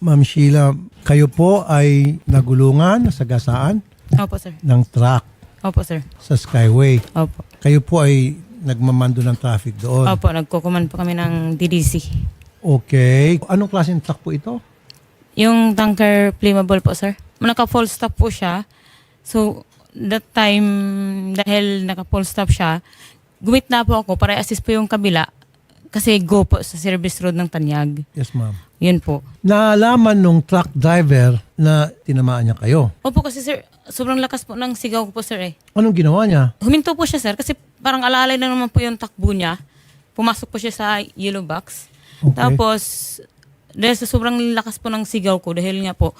Ma'am Sheila, kayo po ay nagulungan sa gasaan Opo, sir. ng truck Opo, sir. sa Skyway. Opo. Kayo po ay nagmamando ng traffic doon. Opo, nagkukuman po kami ng DDC. Okay. Anong klaseng truck po ito? Yung tanker flammable po, sir. Naka-full stop po siya. So, that time, dahil naka-full stop siya, gumit na po ako para assist po yung kabila. Kasi go po sa service road ng Tanyag. Yes, ma'am. Yun po. Naalaman nung truck driver na tinamaan niya kayo. Opo kasi sir, sobrang lakas po ng sigaw ko po sir eh. Anong ginawa niya? Huminto po siya sir kasi parang alalay na naman po yung takbo niya. Pumasok po siya sa yellow box. Okay. Tapos, dahil sa sobrang lakas po ng sigaw ko, dahil nga po,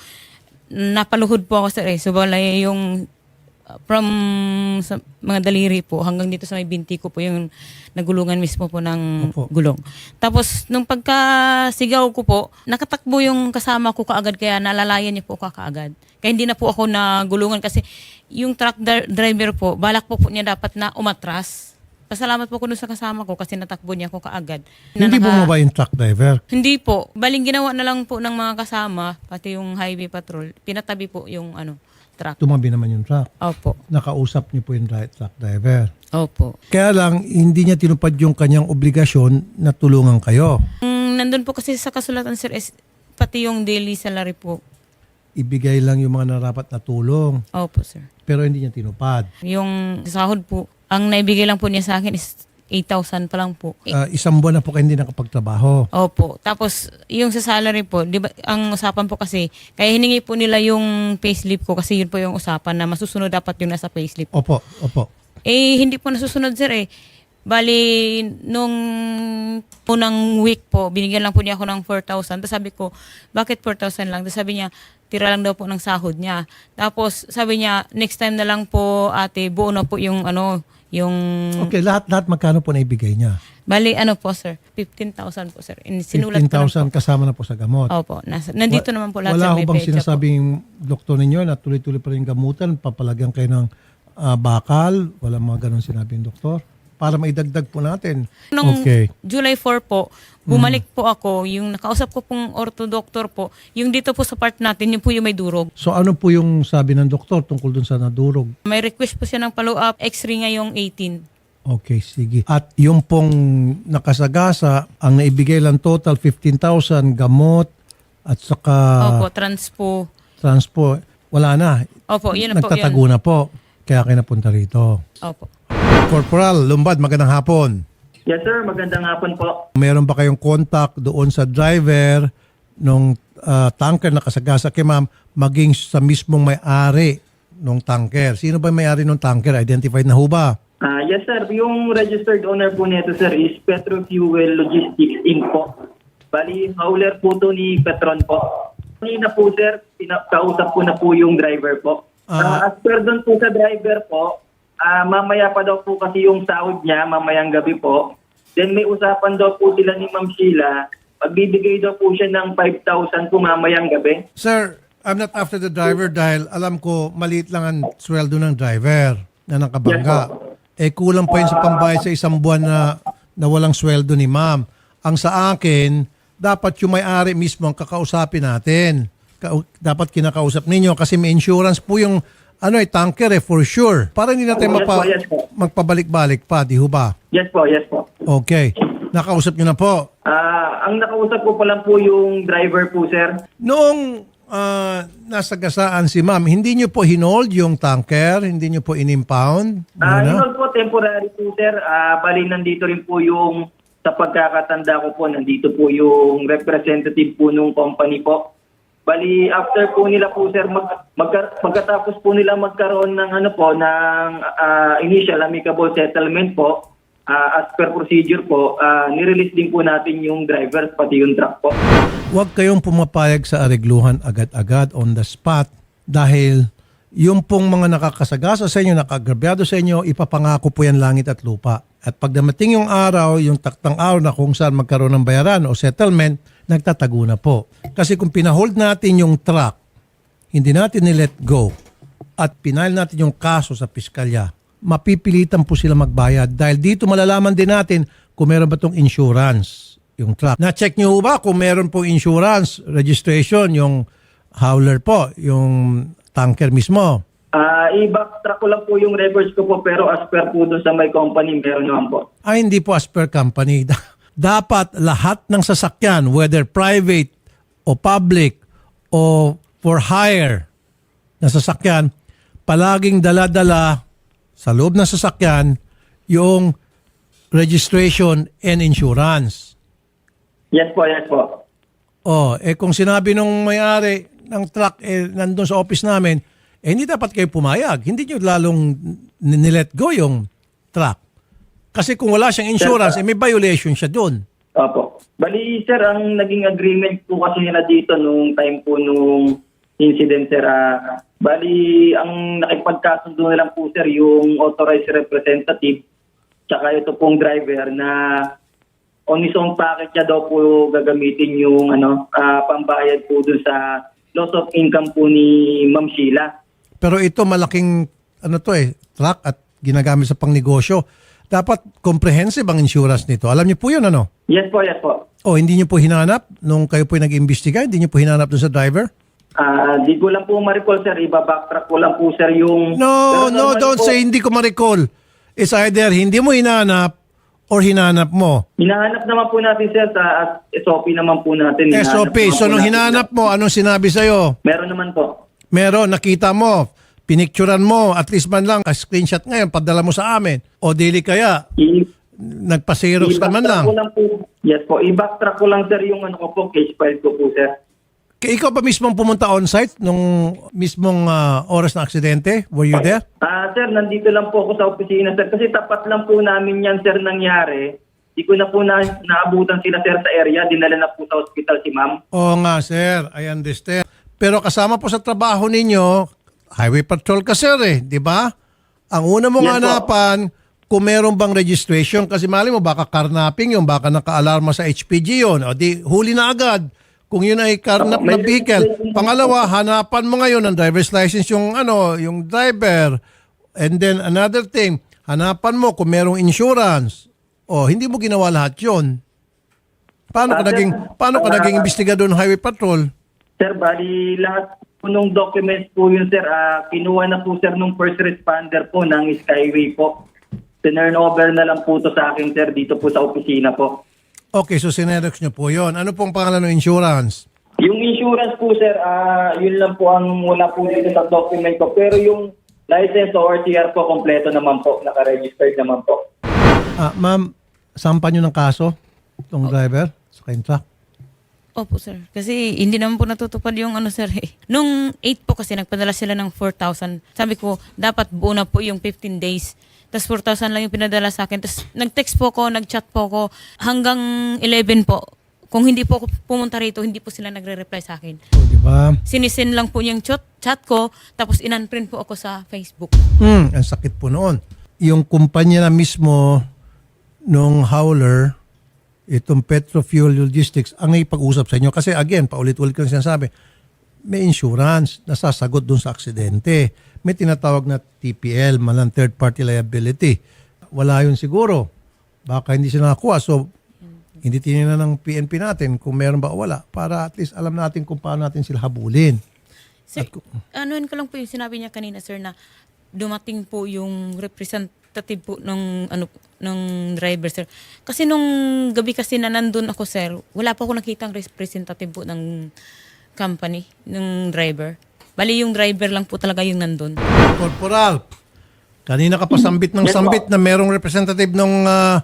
napaluhod po ako sir eh. So, balay yung from sa mga daliri po hanggang dito sa may binti ko po yung nagulungan mismo po ng Opo. gulong. Tapos nung pagkasigaw ko po, nakatakbo yung kasama ko kaagad kaya nalalayan niya po ako kaagad. Kaya hindi na po ako nagulungan kasi yung truck dri- driver po, balak po po niya dapat na umatras. Pasalamat po ko sa kasama ko kasi natakbo niya ako kaagad. Na Hindi naka- bumaba yung truck driver. hindi po. Baling ginawa na lang po ng mga kasama, pati yung highway patrol, pinatabi po yung ano, truck. Tumabi naman yung truck. Opo. Nakausap niyo po yung dri- truck driver. Opo. Kaya lang, hindi niya tinupad yung kanyang obligasyon na tulungan kayo. Mm, nandun po kasi sa kasulatan, sir, is pati yung daily salary po. Ibigay lang yung mga narapat na tulong. Opo, sir. Pero hindi niya tinupad. Yung sahod po, ang naibigay lang po niya sa akin is 8,000 pa lang po. Eh, Ah, isang buwan na po kayo hindi nakapagtrabaho. Opo. Tapos, yung sa salary po, di ba, ang usapan po kasi, kaya hiningi po nila yung payslip ko kasi yun po yung usapan na masusunod dapat yung nasa payslip. Opo, opo. Eh, hindi po nasusunod, sir eh. Bali, nung unang week po, binigyan lang po niya ako ng 4,000. Tapos sabi ko, bakit 4,000 lang? Tapos sabi niya, tira lang daw po ng sahod niya. Tapos sabi niya, next time na lang po, ate, buo na po yung ano, yung... Okay, lahat lahat magkano po naibigay niya? Bali, ano po, sir? 15,000 po, sir. In- Sinulat ko lang po. 15,000 kasama na po sa gamot. Opo, nasa, nandito Wa- naman po lahat Wala sa ho may bang po. sinasabing doktor ninyo na tuloy-tuloy pa rin gamutan, papalagyan kayo ng ah, bakal? Wala mga ganun sinabing doktor? Para maidagdag po natin. Nung Okay. July 4 po, bumalik po ako, yung nakausap ko pong ortodoktor po, yung dito po sa part natin, yung po yung may durog. So ano po yung sabi ng doktor tungkol dun sa nadurog? May request po siya ng follow-up, x-ray ngayong 18. Okay, sige. At yung pong nakasagasa, ang naibigay lang total 15,000 gamot at saka Opo, transpo. transport. Wala na. Opo, yun na po Nagtatago yun. na po. Kaya kayo napunta rito. Opo. Corporal Lumbad, magandang hapon. Yes sir, magandang hapon po. Meron ba kayong contact doon sa driver nung ah, tanker na kasagasa kay ma'am maging sa mismong may-ari nung tanker? Sino ba may-ari nung tanker? Identified na ho ba? Ah, yes sir, yung registered owner po nito sir is Petro Fuel Logistics Inc. po. Bali, hauler po to ni Petron po. Kanina po sir, pina- kausap ko na po yung driver po. Ah. Ah, as per doon po sa driver po, ah, mamaya pa daw po kasi yung sahod niya, mamayang gabi po. Then may usapan daw po sila ni Ma'am Sheila, magbibigay daw po siya ng 5,000 po mamayang gabi. Sir, I'm not after the driver dahil alam ko maliit lang ang sweldo ng driver na nakabangga. Yes, eh kulang pa yun sa pambayad sa isang buwan na, na walang sweldo ni ma'am. Ang sa akin, dapat yung may-ari mismo ang kakausapin natin. Ka- dapat kinakausap ninyo kasi may insurance po yung ano eh, tanker eh, for sure. Para hindi natin Yes po, mapa, yes po. magpabalik-balik pa, di ho ba? Yes po, yes po. Okay. Nakausap nyo na po. Ah, ang nakausap ko pa lang po yung driver po sir. Noong ah, nasa gasaan si ma'am, hindi nyo po hinold yung tanker? Hindi nyo po in-impound? Ah, Muna? yun po, temporary po, sir. Ah, bali, nandito rin po yung, sa pagkakatanda ko po, nandito po yung representative po nung company po. Bali, after po nila po, sir, mag, magka- pagkatapos po nila magkaroon ng ano po, ng ah, initial amicable settlement po, ah, as per procedure po, ah, nirelease din po natin yung driver, pati yung truck po. Huwag kayong pumapayag sa aregluhan agad-agad on the spot dahil yung pong mga nakakasagasa sa inyo, nakagrabyado sa inyo, ipapangako po yan langit at lupa. At pag yung araw, yung taktang araw na kung saan magkaroon ng bayaran o settlement, nagtatago na po. Kasi kung pinahold natin yung truck, hindi natin ni-let go, at pinail natin yung kaso sa piskalya, mapipilitan po sila magbayad dahil dito malalaman din natin kung meron ba itong insurance. yung truck. Na-check nyo ba kung meron po insurance, registration, yung howler po, yung tanker mismo? Ah, i-backtrack ko lang po yung records ko po pero as per po doon sa my company, meron naman po. Ay, hindi po as per company. Dapat lahat ng sasakyan, whether private o public o for hire na sasakyan, palaging dala-dala sa loob ng sasakyan yung registration and insurance. Yes po, yes po. Oh, eh kung sinabi nung may-ari ng truck eh nandun sa office namin, eh hindi dapat kayo pumayag. Hindi nyo lalong nilet go yung truck. Kasi kung wala siyang insurance, eh may violation siya doon. Opo. Bali, sir, ang naging agreement po kasi nila dito nung time po nung incident, sir. ah, bali, ang nakipagkasundo na lang po, sir, yung authorized representative tsaka ito pong driver na on his own package niya daw po gagamitin yung ano ah, pambayad po dun sa loss of income po ni Ma'am Sheila. Pero ito malaking ano to eh, truck at ginagamit sa pangnegosyo. Dapat comprehensive ang insurance nito. Alam niyo po yun ano? Yes po, yes po. O hindi niyo po hinanap nung kayo po nag-imbestiga, hindi niyo po hinanap doon sa driver? Ah, di ko lang po ma-recall, sir. Iba-backtrack ko lang po, sir, yung... No, Pero no, normally don't po- say hindi ko ma-recall. It's either hindi mo hinanap or hinanap mo. Hinahanap naman po natin, sir, sa at SOP naman po natin. Hinahanap SOP. naman So po nung natin, hinanap mo, anong sinabi sa'yo? Meron naman po. Meron, nakita mo, pinicturan mo, at least man lang, screenshot ngayon, padala mo sa amin. O dili kaya, I- nagpa-xerox ka man i-backtrack lang. ko lang po. Yes po. I-backtrack ko lang, sir, yung ano ko po, case file ko po, sir. Kaya ikaw ba mismong pumunta on-site nung mismong ah, oras ng aksidente? Were you there? Ah, sir, nandito lang po ako sa opisina, sir. Kasi tapat lang po namin yan, sir, nangyari. Di ko na po na, naabutan sila, sir, sa area. Dinala na po sa hospital si ma'am. Oo nga, sir. I understand. Pero kasama po sa trabaho ninyo, highway patrol ka, sir, eh. Di ba? Ang una mong Yes, po. hanapan, kung meron bang registration, kasi mali mo, baka carnapping yun, baka naka-alarma sa HPG yun. O di, huli na agad. Kung yun ay carnap Opo, na vehicle. Pangalawa, hanapan mo ngayon ng driver's license yung ano, yung driver. And then another thing, hanapan mo kung merong insurance. O, hindi mo ginawa lahat yun. Paano ka Ah, naging, paano ka ah, naging investigador ng highway patrol? Sir, bali lahat po nung documents po yun, sir, ah, kinuha na po, sir, nung first responder po ng Skyway po. Tinurn over na lang po to sa akin, sir, dito po sa opisina po. Okay, so sinerex nyo po yon. Ano pong pangalan ng insurance? Yung insurance po, sir, ah, yun lang po ang wala po dito sa document ko. Pero yung license o RTR po, kompleto naman po. Naka-registered naman po. Ah, ma'am, sampan nyo ng kaso itong driver sa kayong truck. Opo, sir. Kasi hindi naman po natutupad yung ano, sir. Eh. Nung 8 po kasi, nagpadala sila ng 4,000. Sabi ko, dapat buo na po yung 15 days. Tapos 4,000 lang yung pinadala sa akin. Tapos nag-text po ko, nag-chat po ko. Hanggang 11 po. Kung hindi po ako pumunta rito, hindi po sila nagre-reply sa akin. O, di ba? Sinisin lang po yung chat, chat ko, tapos in-unprint po ako sa Facebook. Hmm, ang sakit po noon. Yung kumpanya na mismo nung howler, itong Petrofuel Logistics, ang ipag-usap sa inyo. Kasi again, paulit-ulit ko yung sinasabi, may insurance na sasagot dun sa aksidente. May tinatawag na TPL, malang third party liability. Wala yun siguro. Baka hindi sila nakakuha. So, hindi tinignan ng PNP natin kung meron ba o wala para at least alam natin kung paano natin sila habulin. Sir, anuin ko lang po yung sinabi niya kanina, sir, na dumating po yung representative po ng, ano, ng driver, sir. Kasi nung gabi kasi na nandun ako, sir, wala pa ako nakitang representative po ng company, ng driver. Bali, yung driver lang po talaga yung nandun. Corporal, kanina ka pa sambit ng sambit na merong representative ng ah,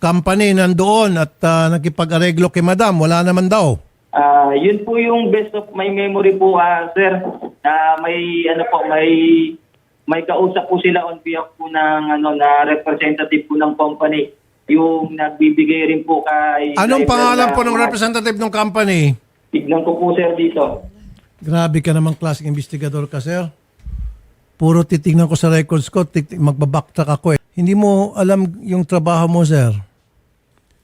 company nandoon at uh, nakipag-areglo kay madam. Wala naman daw. Ah, yun po yung best of my memory po, ah, sir. Na may ano po, may may kausap po sila on behalf po ng ano na representative po ng company. Yung nagbibigay rin po kay Anong driver pangalan na- po ng representative ng company? Tignan ko po sir dito. Grabe ka namang klaseng investigador ka, sir. Puro titignan ko sa records ko, tit- magbabacktrack ako eh. Hindi mo alam yung trabaho mo, sir.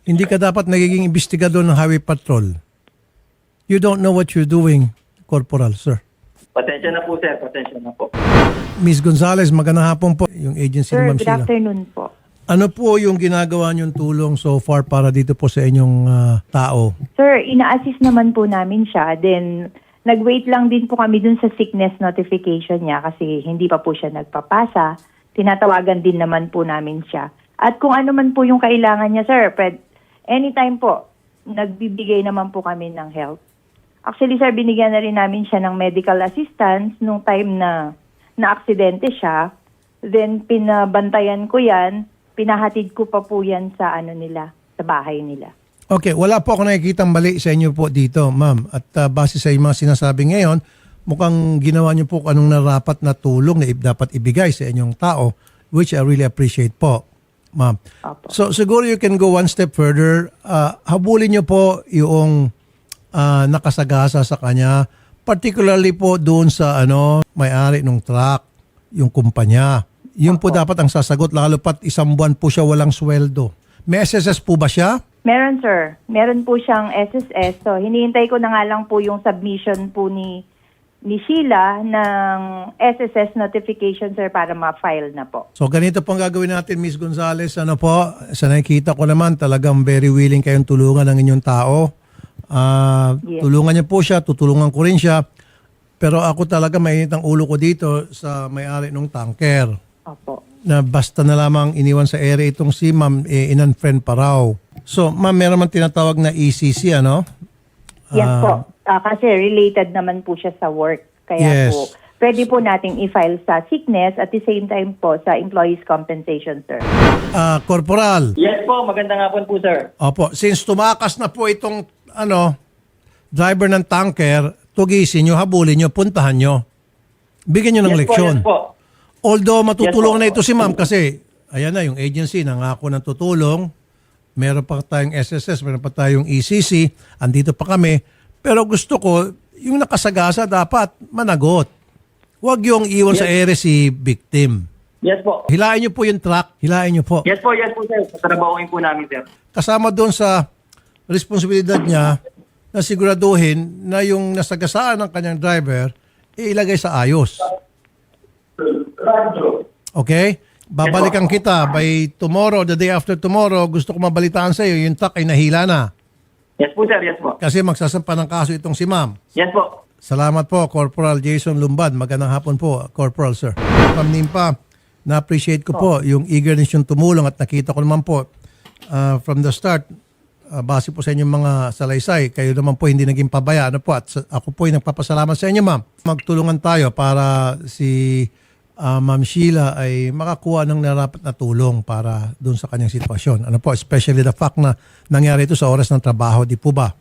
Hindi ka dapat nagiging investigador ng highway patrol. You don't know what you're doing, Corporal, sir. Pasensya na po sir, pasensya na po. Miss Gonzales, magandang hapon po. Yung agency Sir, ni Ma'am good afternoon po. Ano po yung ginagawa niyong tulong so far para dito po sa inyong ah, tao? Sir, ina-assist naman po namin siya. Then, nag-wait lang din po kami dun sa sickness notification niya kasi hindi pa po siya nagpapasa. Tinatawagan din naman po namin siya. At kung ano man po yung kailangan niya, sir, pwed, anytime po, nagbibigay naman po kami ng help. Actually, sir, binigyan na rin namin siya ng medical assistance nung time na na-aksidente siya. Then, pinabantayan ko yan. Pinahatid ko pa po yan sa ano nila, sa bahay nila. Okay, wala po ako nakikita mali sa inyo po dito, ma'am. At ah, base sa mga sinasabi ngayon, mukhang ginawa niyo po anong narapat na tulong na dapat ibigay sa inyong tao, which I really appreciate po, ma'am. Opo. So siguro you can go one step further. Ah, habulin niyo po yung ah, nakasagasa sa kanya, particularly po doon sa ano, may-ari ng truck, yung kumpanya. Yun po dapat ang sasagot lalo pat isang buwan po siya walang sweldo. May SSS po ba siya? Meron, sir. Meron po siyang SSS. So, hinihintay ko na nga lang po yung submission po ni ni Sheila ng SSS notification, sir, para ma-file na po. So ganito po ang gagawin natin, Miss Gonzales. Ano po, sa nakikita ko naman, talagang very willing kayong tulungan ng inyong tao. Ah, Yes. Tulungan niyo po siya, tutulungan ko rin siya. Pero ako talaga mainit ang ulo ko dito sa may-ari ng tanker. Opo. Na basta na lamang iniwan sa ere itong si ma'am, eh, in-unfriend pa raw. So ma'am, meron man tinatawag na ECC, ano? Yes Ah. po. Ah, kasi related naman po siya sa work. Kaya Yes. po, pwede po nating i-file sa sickness at the same time po sa employees compensation, sir. Ah, Corporal, Yes po, magandang hapon po sir. Opo, since tumakas na po itong ano, driver ng tanker, tugisin nyo, habulin nyo, puntahan nyo. Bigyan nyo ng yes leksyon. Po, yes po. Although matutulungan Yes na ito si ma'am kasi ayan na yung agency nangako ng tutulong. Meron pa tayong SSS, meron pa tayong ECC, andito pa kami. Pero gusto ko, yung nakasagasa dapat managot. Huwag yung iwan sa ere si victim. Yes po. Hilain nyo po yung truck, hilain nyo po. Yes po, yes po sir. Tatrabahuin po namin sir. kasama doon sa responsibilidad niya na siguraduhin na yung nasagasaan ng kanyang driver ilagay sa ayos. Okay? Babalikan kita by tomorrow, the day after tomorrow, gusto ko mabalitaan sa iyo, yung truck ay nahila na. Yes po sir, yes po. Kasi magsasampa ng kaso itong si ma'am. Yes po. Salamat po, Corporal Jason Lumbad. Magandang hapon po, Corporal Sir. Ma'am Nimpa, na-appreciate ko po yung eagerness yung tumulong at nakita ko naman po uh, from the start, uh, base po sa inyong mga salaysay, kayo naman po hindi naging pabaya. Ano po, at sa- ako po ay nagpapasalamat sa inyo, ma'am. Magtulungan tayo para si uh, Ma'am Sheila ay makakuha ng narapat na tulong para doon sa kanyang sitwasyon. Ano po, especially the fact na nangyari ito sa oras ng trabaho, di po ba?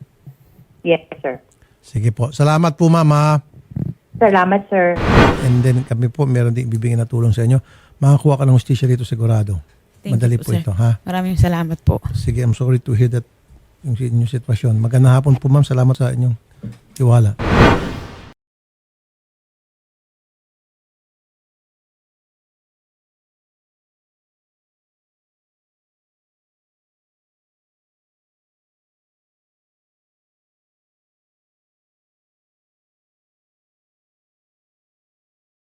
Yes, sir. Sige po. Salamat po, ma'am. ha? Salamat, sir. And then kami po meron din ibibigay na tulong sa inyo. Makakuha ka ng hustisya dito sigurado. Thank Madali you po, sir. ito, ha? Maraming salamat po. Sige, I'm sorry to hear that yung inyong sitwasyon. Magandang hapon po, ma'am. Salamat sa inyong tiwala.